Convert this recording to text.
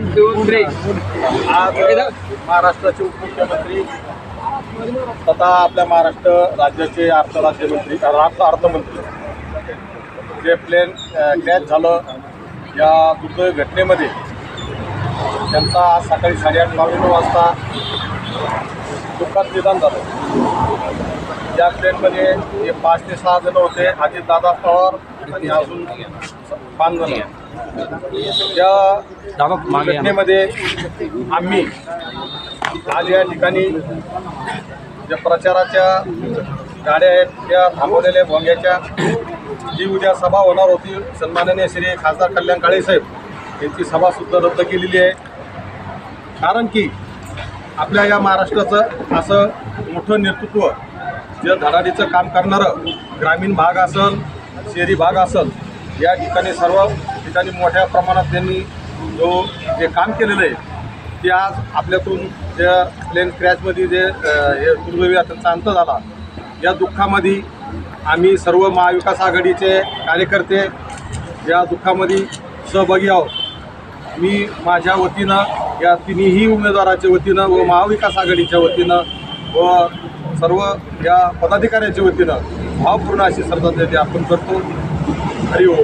आज महाराष्ट्राचे उपमुख्यमंत्री तथा आपल्या महाराष्ट्र राज्याचे अर्थ राज्यमंत्री अर्थ अर्थमंत्री. जे प्लेन क्रॅश झालं या दुर्दैवी घटनेमध्ये त्यांचा आज सकाळी साडेआठ नऊ वाजता दुःखात निदान झालं. या प्लेनमध्ये जे पाच ते सहा जण होते अजितदादा पवार आणि अजून जण या घटनेमध्ये आम्ही आज या ठिकाणी ज्या प्रचाराच्या गाड्या आहेत त्या थांबवलेल्या भोंग्याच्या जी उद्या सभा होणार होती सन्माननीय श्री खासदार कल्याण काळेसाहेब यांची सभासुद्धा रद्द केलेली आहे. कारण की आपल्या या महाराष्ट्राचं असं मोठं नेतृत्व जे धडाडीचं काम करणारं ग्रामीण भाग असेल शहरी भाग असेल या ठिकाणी सर्व ठिकाणी मोठ्या प्रमाणात त्यांनी जो जे काम केलेलं आहे ते आज आपल्यातून ज्या प्लेन क्रॅशमध्ये जे हे दुर्दैवी त्यांचा अंत झाला या दुःखामध्ये आम्ही सर्व महाविकास आघाडीचे कार्यकर्ते या दुःखामध्ये सहभागी आहोत. मी माझ्या वतीनं या तिन्ही उमेदवाराच्या वतीनं व महाविकास आघाडीच्या वतीनं व सर्व या पदाधिकाऱ्यांच्या वतीनं भावपूर्ण अशी श्रद्धांजली अर्पण करतो. 还有